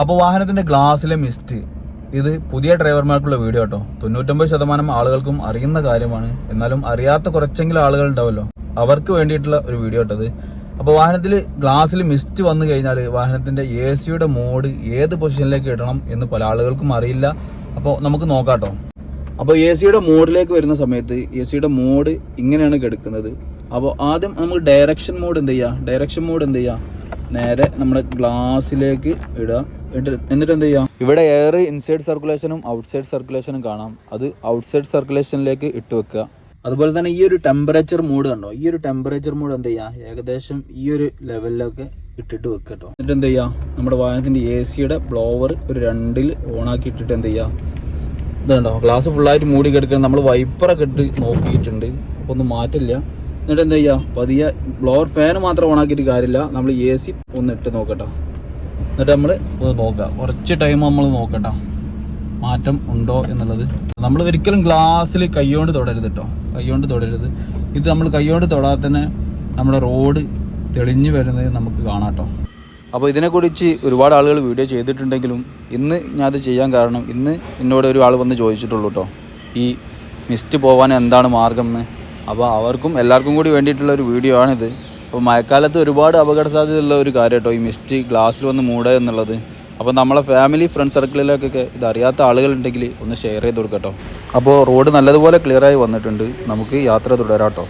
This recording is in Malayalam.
അപ്പോൾ വാഹനത്തിന്റെ ഗ്ലാസ്സിലെ മിസ്റ്റ് ഇത് പുതിയ ഡ്രൈവർമാർക്കുള്ള വീഡിയോ കേട്ടോ തൊണ്ണൂറ്റൊമ്പത് ശതമാനം ആളുകൾക്കും അറിയുന്ന കാര്യമാണ്. എന്നാലും അറിയാത്ത കുറച്ചെങ്കിലും ആളുകൾ ഉണ്ടാവല്ലോ അവർക്ക് വേണ്ടിയിട്ടുള്ള ഒരു വീഡിയോ കേട്ടത് അപ്പോൾ വാഹനത്തിൽ ഗ്ലാസ്സിൽ മിസ്റ്റ് വന്നു കഴിഞ്ഞാൽ വാഹനത്തിന്റെ എ സിയുടെ മോഡ് ഏത് പൊസിഷനിലേക്ക് ഇടണം എന്ന് പല ആളുകൾക്കും അറിയില്ല. അപ്പോൾ നമുക്ക് നോക്കാം കേട്ടോ അപ്പോൾ എ സിയുടെ മോഡിലേക്ക് വരുന്ന സമയത്ത് എ സിയുടെ മോഡ് ഇങ്ങനെയാണ് കിടക്കുന്നത്. അപ്പോൾ ആദ്യം നമുക്ക് ഡയറക്ഷൻ മോഡ് എന്ത് ചെയ്യുക ഡയറക്ഷൻ മോഡ് എന്ത് ചെയ്യുക നേരെ നമ്മുടെ ഗ്ലാസ്സിലേക്ക് ഇടുക. എന്നിട്ട് എന്ത് ചെയ്യാം? ഇവിടെ എയർ ഇൻസൈഡ് സർക്കുലേഷനും ഔട്ട്സൈഡ് സർക്കുലേഷനും കാണാം. അത് ഔട്ട്സൈഡ് സർക്കുലേഷനിലേക്ക് ഇട്ട് വെക്കുക. അതുപോലെ തന്നെ ഈ ഒരു ടെമ്പറേച്ചർ മൂഡ് കണ്ടോ? ഈ ഒരു ടെമ്പറേച്ചർ മൂഡ് എന്ത് ചെയ്യുക ഏകദേശം ഈ ഒരു ലെവലിലൊക്കെ ഇട്ടിട്ട് വെക്കുക കേട്ടോ എന്നിട്ട് എന്ത് ചെയ്യുക നമ്മുടെ വാഹനത്തിന്റെ എ സിയുടെ ബ്ലോവർ ഒരു രണ്ടിൽ ഓണാക്കി ഇട്ടിട്ട് എന്ത് ചെയ്യുക ഇതുണ്ടോ ഗ്ലാസ് ഫുള്ളായിട്ട് മൂടി കിടക്കണം നമ്മൾ വൈപ്പറൊക്കെ ഇട്ട് നോക്കിയിട്ടുണ്ട്. അപ്പോൾ ഒന്നും മാറ്റില്ല. എന്നിട്ട് എന്താ ചെയ്യുക പതിയെ ബ്ലോവർ ഫാൻ മാത്രം ഓണാക്കിയിട്ട് കാര്യമില്ല. നമ്മൾ എ സി ഒന്ന് ഇട്ട് നോക്കട്ടോ. എന്നിട്ട് നമ്മൾ ഇത് നോക്കുക. കുറച്ച് ടൈം നമ്മൾ നോക്കട്ടോ. മാറ്റം ഉണ്ടോ എന്നുള്ളത്. നമ്മൾ ഒരിക്കലും ഗ്ലാസ്സിൽ കൈകൊണ്ട് തൊടരുത് കേട്ടോ കൈകൊണ്ട് തൊടരുത്. ഇത് നമ്മൾ കൈകൊണ്ട് തൊടാതെ തന്നെ നമ്മുടെ റോഡ് തെളിഞ്ഞു വരുന്നത് നമുക്ക് കാണാം അപ്പോൾ ഇതിനെക്കുറിച്ച് ഒരുപാട് ആളുകൾ വീഡിയോ ചെയ്തിട്ടുണ്ടെങ്കിലും ഇന്ന് ഞാനത് ചെയ്യാൻ കാരണം ഇന്ന് എന്നോട് ഒരു ആൾ വന്ന് ചോദിച്ചിട്ടുള്ളൂ കേട്ടോ ഈ മിസ്റ്റ് പോകാൻ എന്താണ് മാർഗം എന്ന്. അപ്പോൾ അവർക്കും എല്ലാവർക്കും കൂടി വേണ്ടിയിട്ടുള്ള ഒരു വീഡിയോ ആണിത്. അപ്പോൾ മഴക്കാലത്ത് ഒരുപാട് അപകട സാധ്യതയുള്ള ഒരു കാര്യം കേട്ടോ ഈ മിസ്റ്റ് ഗ്ലാസ്സിൽ വന്ന് മൂടുക എന്നുള്ളത്. അപ്പോൾ നമ്മളെ ഫാമിലി ഫ്രണ്ട് സർക്കിളിലൊക്കെ ഇതറിയാത്ത ആളുകളുണ്ടെങ്കിൽ ഒന്ന് ഷെയർ ചെയ്ത് കൊടുക്കട്ടോ. അപ്പോൾ റോഡ് നല്ലതുപോലെ ക്ലിയറായി വന്നിട്ടുണ്ട്. നമുക്ക് യാത്ര തുടരാട്ടോ.